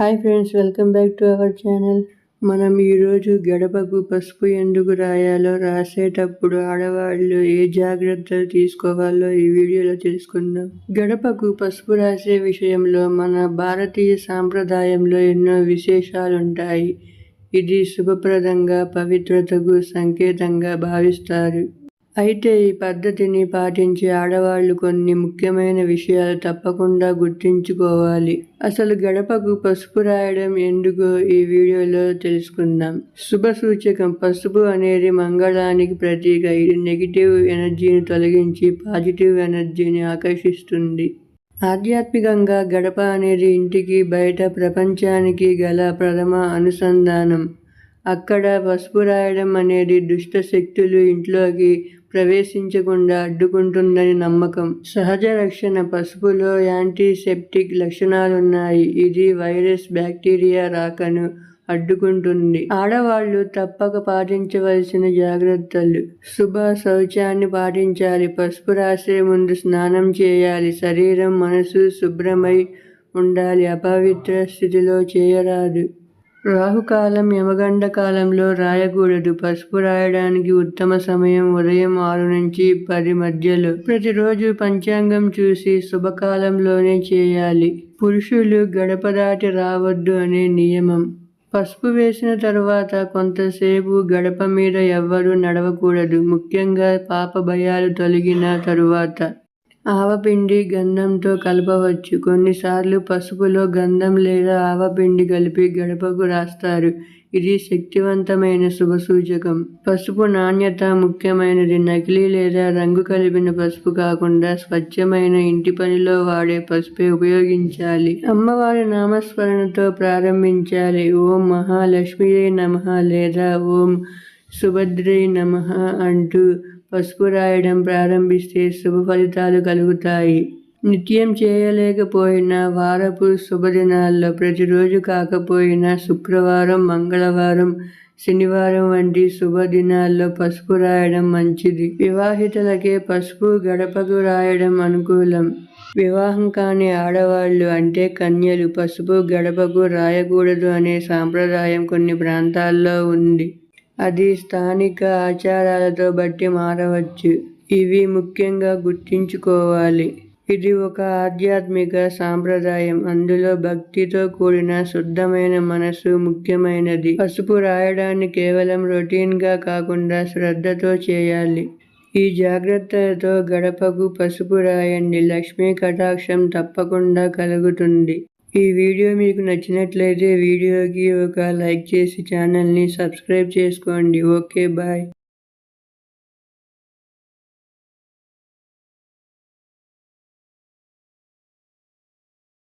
Hi friends welcome back to our channel. మనం ఈరోజు గడపకు పసుపు ఎందుకు రాయాలో రాసేటప్పుడు ఆడవాళ్ళు ఏ జాగ్రత్తలు తీసుకోవాలో ఈ వీడియోలో తెలుసుకుందాం. గడపకు పసుపు రాసే విషయంలో మన భారతీయ సాంప్రదాయంలో ఎన్నో విశేషాలుంటాయి. ఇది శుభప్రదంగా పవిత్రతకు సంకేతంగా భావిస్తారు. అయితే ఈ పద్ధతిని పాటించే ఆడవాళ్ళు కొన్ని ముఖ్యమైన విషయాలు తప్పకుండా గుర్తుంచుకోవాలి. అసలు గడపకు పసుపు రాయడం ఎందుకో ఈ వీడియోలో తెలుసుకుందాం. శుభ సూచకం పసుపు అనేది మంగళానికి ప్రతీక. ఇది నెగిటివ్ ఎనర్జీని తొలగించి పాజిటివ్ ఎనర్జీని ఆకర్షిస్తుంది. ఆధ్యాత్మికంగా గడప అనేది ఇంటికి బయట ప్రపంచానికి గల ప్రథమ అనుసంధానం. అక్కడ పసుపు రాయడం అనేది దుష్ట శక్తులు ఇంట్లోకి ప్రవేశించకుండా అడ్డుకుంటుందని నమ్మకం. సహజ రక్షణ పసుపులో యాంటీసెప్టిక్ లక్షణాలున్నాయి. ఇది వైరస్ బ్యాక్టీరియా రాకను అడ్డుకుంటుంది. ఆడవాళ్ళు తప్పక పాటించవలసిన జాగ్రత్తలు. శుభ శౌచాన్ని పాటించాలి. పసుపు రాసే ముందు స్నానం చేయాలి. శరీరం మనసు శుభ్రమై ఉండాలి. అపవిత్ర స్థితిలో చేయరాదు రాహుకాలం యమగండ కాలంలో రాయకూడదు. పసుపు రాయడానికి ఉత్తమ సమయం ఉదయం ఆరు నుంచి పది మధ్యలో. ప్రతిరోజు పంచాంగం చూసి శుభకాలంలోనే చేయాలి. పురుషులు గడప దాటి రావద్దు అనే నియమం. పసుపు వేసిన తర్వాత కొంతసేపు గడప మీద ఎవ్వరూ నడవకూడదు. ముఖ్యంగా పాప భయాలు తొలగిన తరువాత. ఆవపిండి గంధంతో కలపవచ్చు. కొన్నిసార్లు పసుపులో గంధం లేదా ఆవపిండి కలిపి గడపకు రాస్తారు. ఇది శక్తివంతమైన శుభ సూచకం పసుపు నాణ్యత ముఖ్యమైనది. నకిలీ లేదా రంగు కలిపిన పసుపు కాకుండా స్వచ్ఛమైన ఇంటి పనిలో వాడే పసుపే ఉపయోగించాలి. అమ్మవారి నామస్మరణతో ప్రారంభించాలి. ఓం మహాలక్ష్మి నమ లేదా ఓం సుభద్రై నమ అంటూ పసుపు రాయడం ప్రారంభిస్తే శుభ ఫలితాలు కలుగుతాయి. నిత్యం చేయలేకపోయినా వారపు శుభదినాల్లో ప్రతిరోజు కాకపోయినా శుక్రవారం మంగళవారం శనివారం వంటి శుభదినాల్లో పసుపు రాయడం మంచిది. వివాహితులకే పసుపు గడపకు రాయడం అనుకూలం. వివాహం కాని ఆడవాళ్ళు అంటే కన్యలు పసుపు గడపకు రాయకూడదు అనే సాంప్రదాయం కొన్ని ప్రాంతాల్లో ఉంది. అది స్థానిక ఆచారాలతో బట్టి మారవచ్చు. ఇవి ముఖ్యంగా గుర్తుంచుకోవాలి. ఇది ఒక ఆధ్యాత్మిక సాంప్రదాయం. అందులో భక్తితో కూడిన శుద్ధమైన మనసు ముఖ్యమైనది. పసుపు రాయడాన్ని కేవలం రొటీన్గా కాకుండా శ్రద్ధతో చేయాలి. ఈ జాగ్రత్తలతో గడపకు పసుపు రాయండి. లక్ష్మీ కటాక్షం తప్పకుండా కలుగుతుంది. ఈ వీడియో మీకు నచ్చినట్లయితే వీడియోకి ఒక లైక్ చేసి ఛానల్ని సబ్స్క్రైబ్ చేసుకోండి. Okay bye.